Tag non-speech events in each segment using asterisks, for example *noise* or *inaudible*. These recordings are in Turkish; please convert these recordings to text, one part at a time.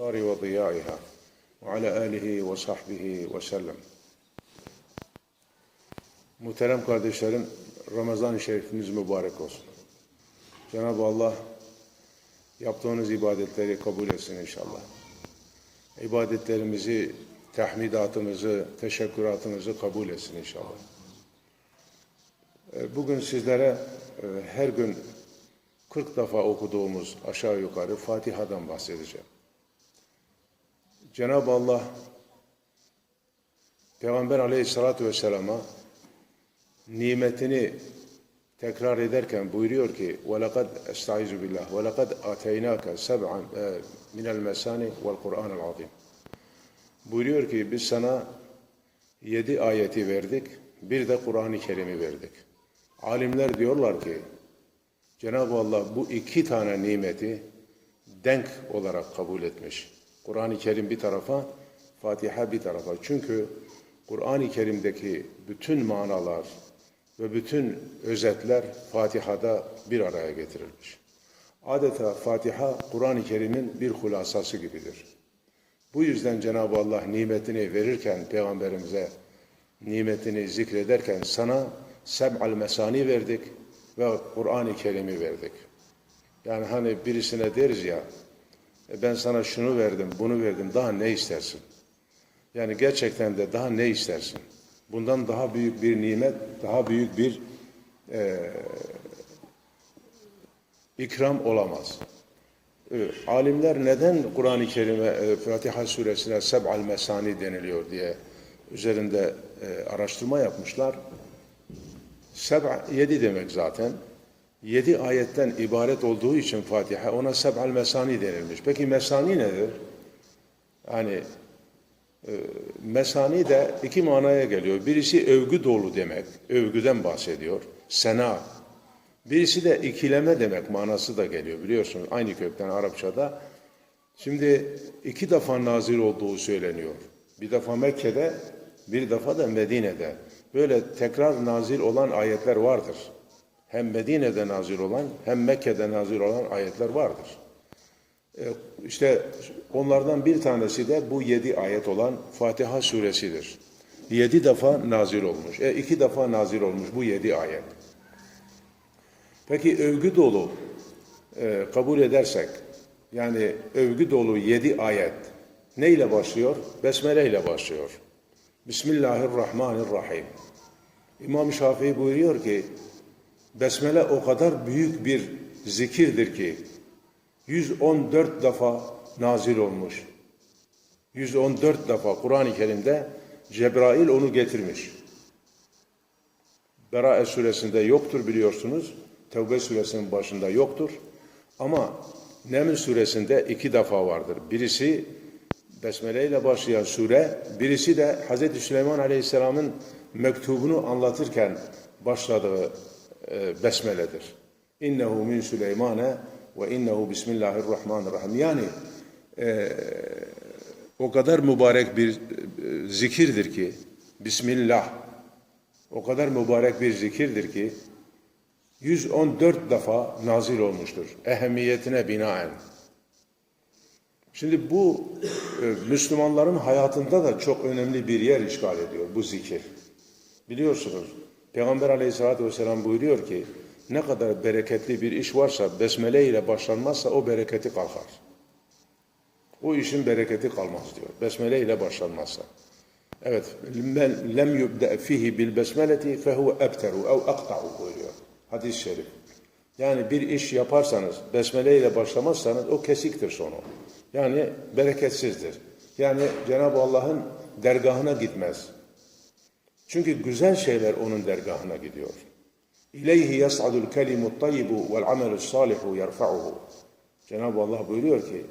الأبصار وضياعها وعلى آله وصحbihi ve sellem. Muhterem kardeşlerim, Ramazan-ı Şerifimiz mübarek olsun. Cenab-ı Allah yaptığınız ibadetleri kabul etsin inşallah. İbadetlerimizi, tahmidatımızı, teşekküratımızı kabul etsin inşallah. E, Bugün sizlere e, her gün 40 defa okuduğumuz aşağı yukarı Fatiha'dan bahsedeceğim. Cenab-ı Allah Peygamber aleyhissalatü vesselama nimetini tekrar ederken buyuruyor ki وَلَقَدْ اَسْتَعِذُ بِاللّٰهِ وَلَقَدْ اَتَيْنَاكَ سَبْعًا مِنَ الْمَسَانِ وَالْقُرْآنَ الْعَظِيمِ Buyuruyor ki biz sana yedi ayeti verdik, bir de Kur'an-ı Kerim'i verdik. Alimler diyorlar ki Cenab-ı Allah bu iki tane nimeti denk olarak kabul etmiş. Kur'an-ı Kerim bir tarafa, Fatiha bir tarafa. Çünkü Kur'an-ı Kerim'deki bütün manalar ve bütün özetler Fatiha'da bir araya getirilmiş. Adeta Fatiha Kur'an-ı Kerim'in bir hulasası gibidir. Bu yüzden Cenab-ı Allah nimetini verirken Peygamberimize nimetini zikrederken sana seb'al mesani verdik ve Kur'an-ı Kerim'i verdik. Yani hani birisine deriz ya "E ben sana şunu verdim, bunu verdim, daha ne istersin? Yani gerçekten de daha ne istersin? Bundan daha büyük bir nimet, daha büyük bir e, ikram olamaz. E, alimler neden Kur'an-ı Kerim'e, e, Fatiha suresine seb'al mesani deniliyor diye üzerinde e, araştırma yapmışlar. Seb'a yedi demek zaten. Yedi ayetten ibaret olduğu için Fatiha ona seb'al mesani denilmiş. Peki mesani nedir? Yani e, mesani de iki manaya geliyor. Birisi övgü dolu demek. Övgüden bahsediyor. Sena. Birisi de ikileme demek manası da geliyor biliyorsunuz. Aynı kökten Arapçada. Şimdi iki defa nazil olduğu söyleniyor. Bir defa Mekke'de, bir defa da Medine'de. Böyle tekrar nazil olan ayetler vardır. Hem Medine'de nazil olan hem Mekke'de nazil olan ayetler vardır. Ee, İşte onlardan bir tanesi de bu yedi ayet olan Fatiha suresidir. Yedi defa nazil olmuş. E iki defa nazil olmuş bu yedi ayet. Peki övgü dolu e, kabul edersek, yani övgü dolu yedi ayet neyle başlıyor? Besmele ile başlıyor. Bismillahirrahmanirrahim. İmam Şafii buyuruyor ki, Besmele o kadar büyük bir zikirdir ki, 114 defa nazil olmuş. 114 defa Kur'an-ı Kerim'de Cebrail onu getirmiş. Berae suresinde yoktur biliyorsunuz. Tevbe suresinin başında yoktur. Ama Neml suresinde iki defa vardır. Birisi Besmele ile başlayan sure, birisi de Hz. Süleyman Aleyhisselam'ın mektubunu anlatırken başladığı e, Besmele'dir. İnnehu min Süleymane ve innehu bismillahirrahmanirrahim. Yani e, o kadar mübarek bir e, zikirdir ki Bismillah o kadar mübarek bir zikirdir ki 114 defa nazil olmuştur. Ehemmiyetine binaen. Şimdi bu e, Müslümanların hayatında da çok önemli bir yer işgal ediyor bu zikir. Biliyorsunuz Peygamber aleyhissalatü vesselam buyuruyor ki ne kadar bereketli bir iş varsa besmele ile başlanmazsa o bereketi kalkar. O işin bereketi kalmaz diyor. Besmele ile başlanmazsa. Evet. Lem yubda fihi bil besmeleti fehuve ebteru ev akta'u buyuruyor. Hadis-i şerif. Yani bir iş yaparsanız, besmele ile başlamazsanız o kesiktir sonu. Yani bereketsizdir. Yani Cenab-ı Allah'ın dergahına gitmez. Çünkü güzel şeyler onun dergahına gidiyor. İleyhi yas'adul kelimut tayyibu vel amelus salihu yerfa'uhu. Cenab-ı Allah buyuruyor ki,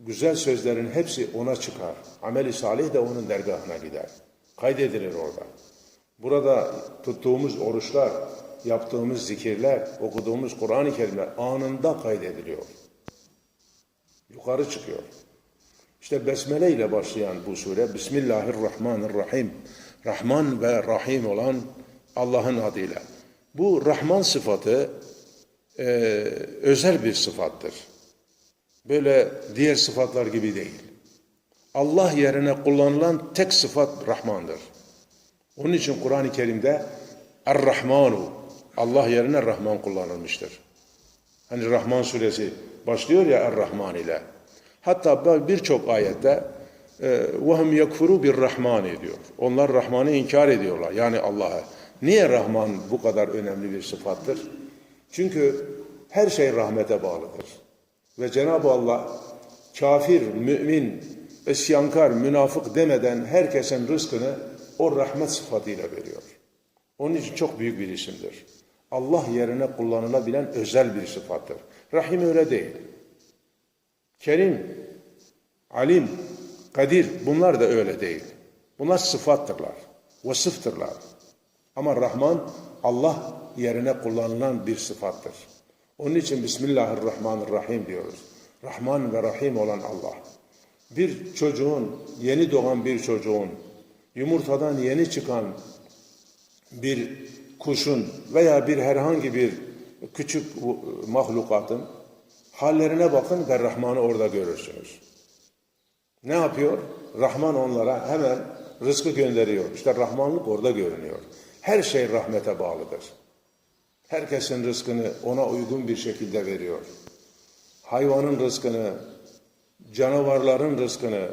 güzel sözlerin hepsi ona çıkar. Ameli salih de onun dergahına gider. Kaydedilir orada. Burada tuttuğumuz oruçlar, yaptığımız zikirler, okuduğumuz Kur'an-ı Kerimler anında kaydediliyor. Yukarı çıkıyor. İşte Besmele ile başlayan bu sure Bismillahirrahmanirrahim. Rahman ve Rahim olan Allah'ın adıyla. Bu Rahman sıfatı e, özel bir sıfattır. Böyle diğer sıfatlar gibi değil. Allah yerine kullanılan tek sıfat Rahman'dır. Onun için Kur'an-ı Kerim'de Er-Rahmanu Allah yerine Rahman kullanılmıştır. Hani Rahman suresi başlıyor ya Er-Rahman ile. Hatta birçok ayette وَهُمْ يَكْفُرُوا بِالرَّحْمَانِ diyor. Onlar Rahman'ı inkar ediyorlar. Yani Allah'a. Niye Rahman bu kadar önemli bir sıfattır? Çünkü her şey rahmete bağlıdır. Ve Cenab-ı Allah kafir, mümin, isyankar, münafık demeden herkesin rızkını o rahmet sıfatıyla veriyor. Onun için çok büyük bir isimdir. Allah yerine kullanılabilen özel bir sıfattır. Rahim öyle değil. Kerim, alim, kadir bunlar da öyle değil. Bunlar sıfattırlar, vasıftırlar. Ama Rahman Allah yerine kullanılan bir sıfattır. Onun için Bismillahirrahmanirrahim diyoruz. Rahman ve Rahim olan Allah. Bir çocuğun, yeni doğan bir çocuğun, yumurtadan yeni çıkan bir kuşun veya bir herhangi bir küçük mahlukatın hallerine bakın ve Rahman'ı orada görürsünüz. Ne yapıyor? Rahman onlara hemen rızkı gönderiyor. İşte Rahmanlık orada görünüyor. Her şey rahmete bağlıdır. Herkesin rızkını ona uygun bir şekilde veriyor. Hayvanın rızkını, canavarların rızkını,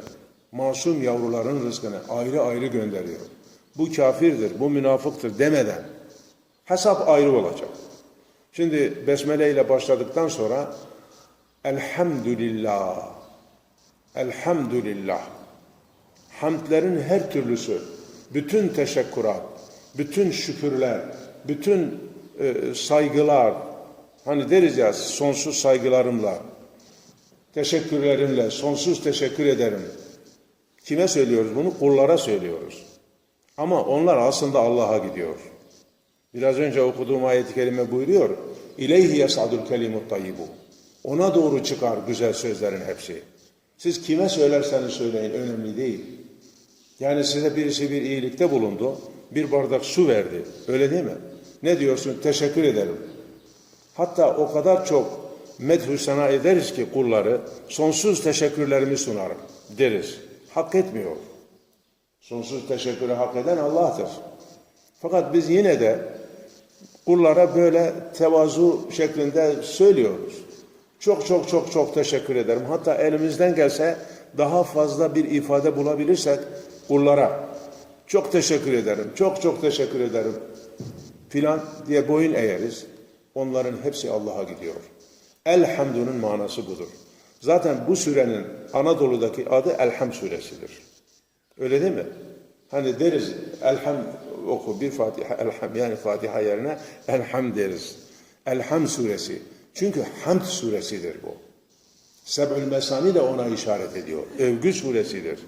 masum yavruların rızkını ayrı ayrı gönderiyor. Bu kafirdir, bu münafıktır demeden hesap ayrı olacak. Şimdi besmele ile başladıktan sonra Elhamdülillah Elhamdülillah Hamdlerin her türlüsü, bütün teşekkürat, bütün şükürler, bütün e, saygılar, hani deriz ya sonsuz saygılarımla, teşekkürlerimle, sonsuz teşekkür ederim. Kime söylüyoruz bunu? Kullara söylüyoruz. Ama onlar aslında Allah'a gidiyor. Biraz önce okuduğum ayet-i kerime buyuruyor. İleyhi yasadul kelimut tayyibu. Ona doğru çıkar güzel sözlerin hepsi. Siz kime söylerseniz söyleyin önemli değil. Yani size birisi bir iyilikte bulundu. Bir bardak su verdi. Öyle değil mi? Ne diyorsun? Teşekkür ederim. Hatta o kadar çok medhü sana ederiz ki kulları sonsuz teşekkürlerimi sunarım deriz. Hak etmiyor. Sonsuz teşekkürü hak eden Allah'tır. Fakat biz yine de kullara böyle tevazu şeklinde söylüyoruz. Çok çok çok çok teşekkür ederim. Hatta elimizden gelse daha fazla bir ifade bulabilirsek kullara çok teşekkür ederim, çok çok teşekkür ederim filan diye boyun eğeriz. Onların hepsi Allah'a gidiyor. Elhamdünün manası budur. Zaten bu surenin Anadolu'daki adı Elham suresidir. Öyle değil mi? Hani deriz Elham oku bir Fatiha Elham yani Fatiha yerine Elham deriz. Elham suresi. Çünkü Hamd suresidir bu. Seb'ül Mesani de ona işaret ediyor. Övgü suresidir.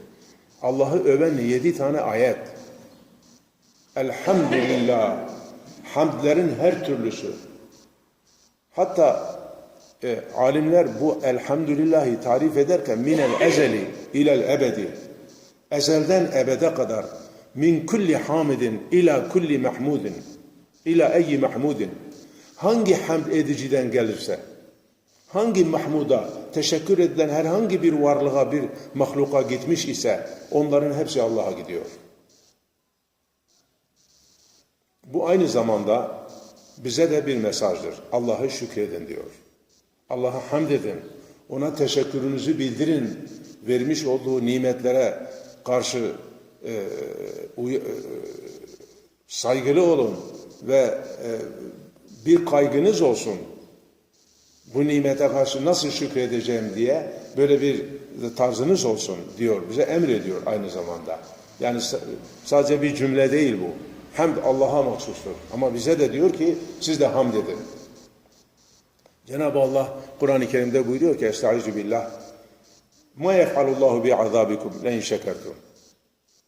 Allah'ı öven yedi tane ayet. Elhamdülillah. Hamdlerin her türlüsü. Hatta e, alimler bu elhamdülillahi tarif ederken minel ezeli ilel ebedi ezelden ebede kadar min kulli hamidin ila kulli mahmudin ila eyyi mahmudin hangi hamd ediciden gelirse hangi mahmuda teşekkür edilen herhangi bir varlığa bir mahluka gitmiş ise onların hepsi Allah'a gidiyor. Bu aynı zamanda bize de bir mesajdır. Allah'ı şükredin diyor. Allah'a hamd edin. Ona teşekkürünüzü bildirin. Vermiş olduğu nimetlere karşı e, uy, e, saygılı olun ve e, bir kaygınız olsun. Bu nimete karşı nasıl şükredeceğim diye böyle bir tarzınız olsun diyor. Bize emrediyor aynı zamanda. Yani sadece bir cümle değil bu. Hamd Allah'a mahsustur. Ama bize de diyor ki siz de hamd edin. Cenab-ı Allah Kur'an-ı Kerim'de buyuruyor ki Estaizu billah Ma yef'alullahu bi azabikum len şekertum.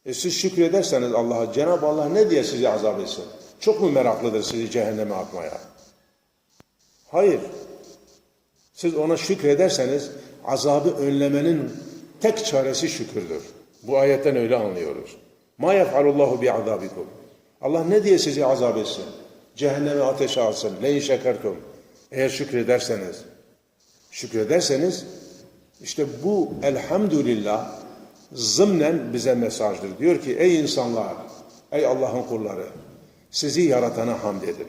E siz şükrederseniz Allah'a Cenab-ı Allah ne diye sizi azap etsin? Çok mu meraklıdır sizi cehenneme atmaya? Hayır. Siz ona şükrederseniz azabı önlemenin tek çaresi şükürdür. Bu ayetten öyle anlıyoruz. Ma yef'alullahu bi azabikum. Allah ne diye sizi azap etsin? Cehenneme ateşe alsın. Leyin şekertum. Eğer şükrederseniz, şükrederseniz İşte bu elhamdülillah zımnen bize mesajdır. Diyor ki ey insanlar, ey Allah'ın kulları sizi yaratana hamd edin.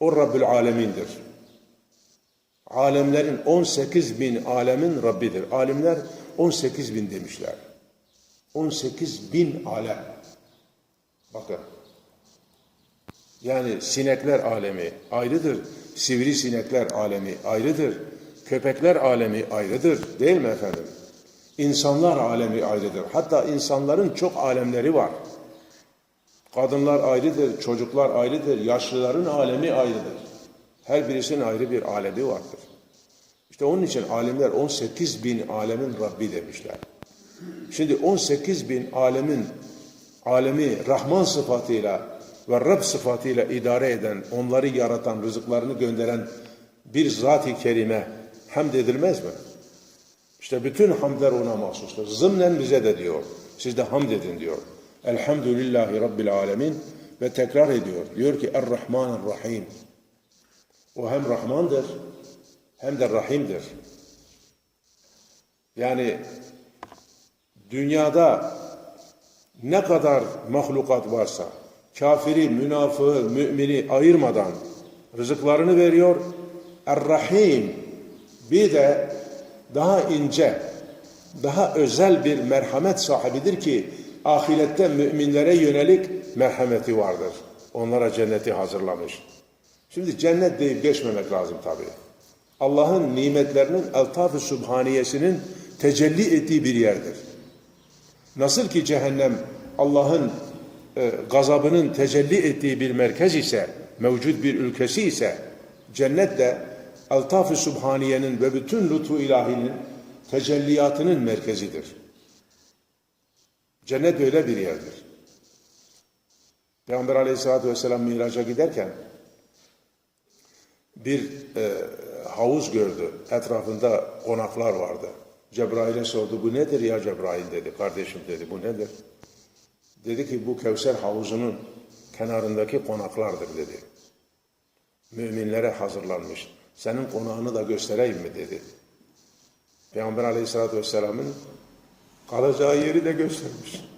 O Rabbül Alemin'dir. Alemlerin 18 bin alemin Rabbidir. Alimler 18 bin demişler. 18 bin alem. Bakın. Yani sinekler alemi ayrıdır. Sivrisinekler alemi ayrıdır. Köpekler alemi ayrıdır. Değil mi efendim? İnsanlar alemi ayrıdır. Hatta insanların çok alemleri var. Kadınlar ayrıdır, çocuklar ayrıdır, yaşlıların alemi ayrıdır. Her birisinin ayrı bir alemi vardır. İşte onun için alimler 18 bin alemin Rabbi demişler. Şimdi 18 bin alemin alemi Rahman sıfatıyla ve Rab sıfatıyla idare eden, onları yaratan, rızıklarını gönderen bir zat-ı kerime hamd edilmez mi? İşte bütün hamdler ona mahsustur. Zımnen bize de diyor. Siz de hamd edin diyor. Elhamdülillahi Rabbil alemin ve tekrar ediyor. Diyor ki Er-Rahman Rahim. O hem Rahmandır hem de Rahim'dir. Yani dünyada ne kadar mahlukat varsa kafiri, münafığı, mümini ayırmadan rızıklarını veriyor. Er-Rahim bir de daha ince, daha özel bir merhamet sahibidir ki ahirette müminlere yönelik merhameti vardır. Onlara cenneti hazırlamış. Şimdi cennet deyip geçmemek lazım tabii. Allah'ın nimetlerinin eltaf-ı subhaniyesinin tecelli ettiği bir yerdir. Nasıl ki cehennem Allah'ın e, gazabının tecelli ettiği bir merkez ise, mevcut bir ülkesi ise, cennet de Altaf-ı Subhaniye'nin ve bütün lütfu ilahinin tecelliyatının merkezidir. Cennet öyle bir yerdir. Peygamber aleyhissalatü vesselam miraca giderken bir e, havuz gördü. Etrafında konaklar vardı. Cebrail'e sordu bu nedir ya Cebrail dedi. Kardeşim dedi bu nedir? Dedi ki bu Kevser havuzunun kenarındaki konaklardır dedi. Müminlere hazırlanmış. Senin konağını da göstereyim mi dedi. Peygamber aleyhissalatü vesselamın kalacağı yeri de göstermiş.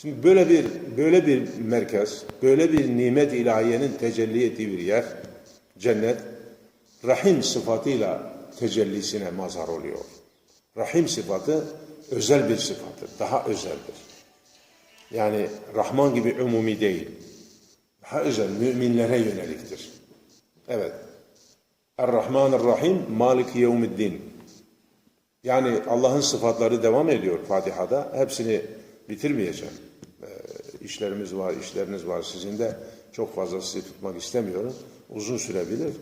Şimdi böyle bir böyle bir merkez, böyle bir nimet ilahiyenin tecelli ettiği bir yer, cennet, rahim sıfatıyla tecellisine mazhar oluyor. Rahim sıfatı özel bir sıfattır, daha özeldir. Yani Rahman gibi umumi değil. Daha özel, müminlere yöneliktir. Evet. Er-Rahman Er-Rahim, Maliki Yevmiddin. Yani Allah'ın sıfatları devam ediyor Fatiha'da. Hepsini bitirmeyeceğim. İşlerimiz var, işleriniz var sizin de. Çok fazla sizi tutmak istemiyorum. Uzun sürebilir.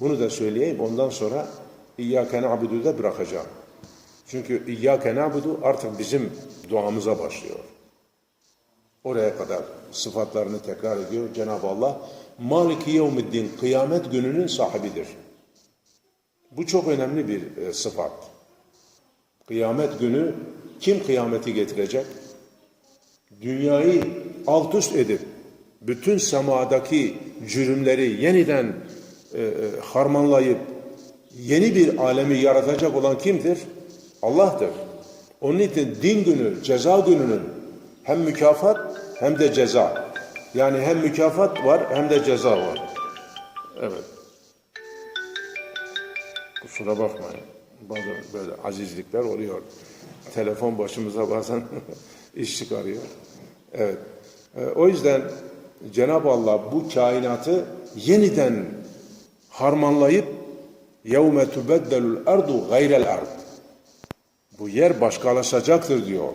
Bunu da söyleyeyim. Ondan sonra İyyâke na'budu da bırakacağım. Çünkü İyyâke na'budu artık bizim duamıza başlıyor. Oraya kadar sıfatlarını tekrar ediyor Cenab-ı Allah. Maliki yevmiddin, kıyamet gününün sahibidir. Bu çok önemli bir e, sıfat. Kıyamet günü kim kıyameti getirecek? Dünyayı alt üst edip bütün semadaki cürümleri yeniden e, e, harmanlayıp yeni bir alemi yaratacak olan kimdir? Allah'tır. Onun için din günü, ceza gününün hem mükafat hem de ceza. Yani hem mükafat var hem de ceza var. Evet. Kusura bakmayın. Bazen böyle azizlikler oluyor. Telefon başımıza bazen *laughs* iş çıkarıyor. Evet. Ee, o yüzden Cenab-ı Allah bu kainatı yeniden harmanlayıp يَوْمَ تُبَدَّلُ الْاَرْضُ غَيْرَ الْاَرْضِ Bu yer başkalaşacaktır diyor.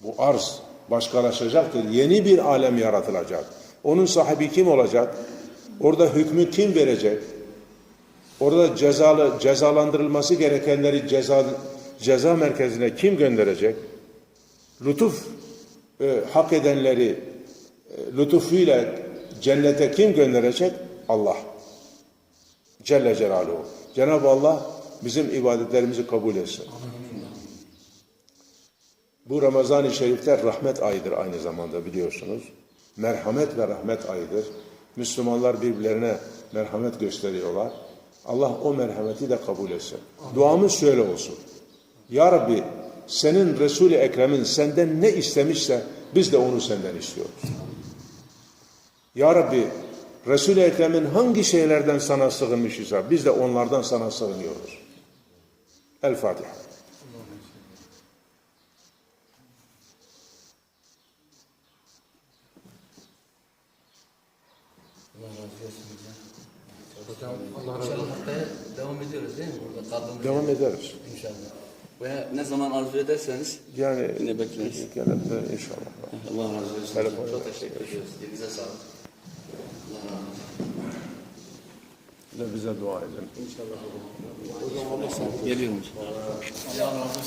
Bu arz başkalaşacaktır. Yeni bir alem yaratılacak. Onun sahibi kim olacak? Orada hükmü kim verecek? Orada cezalı, cezalandırılması gerekenleri ceza, ceza merkezine kim gönderecek? Lütuf e, hak edenleri e, lütufuyla cennete kim gönderecek? Allah. Celle Celaluhu. Cenab-ı Allah bizim ibadetlerimizi kabul etsin. Bu Ramazan-ı Şerifler rahmet ayıdır aynı zamanda biliyorsunuz. Merhamet ve rahmet ayıdır. Müslümanlar birbirlerine merhamet gösteriyorlar. Allah o merhameti de kabul etsin. Duamız şöyle olsun. Ya Rabbi senin Resul-i Ekrem'in senden ne istemişse biz de onu senden istiyoruz. Ya Rabbi Resul-i Ekrem'in hangi şeylerden sana sığınmış ise biz de onlardan sana sığınıyoruz. El Fatiha. Allah razı olsun hocam. Hocam Allah razı olsun. haftaya devam ediyoruz değil mi? Burada kaldığımız Devam ederiz. İnşallah. Veya ne zaman arzu ederseniz Yani Yine bekleriz. De inşallah. Allah razı olsun. Telefon- Çok teşekkür ediyoruz. Elinize sağlık. Allah razı olsun. Bize dua edin. İnşallah geliyorum. Allah razı olsun.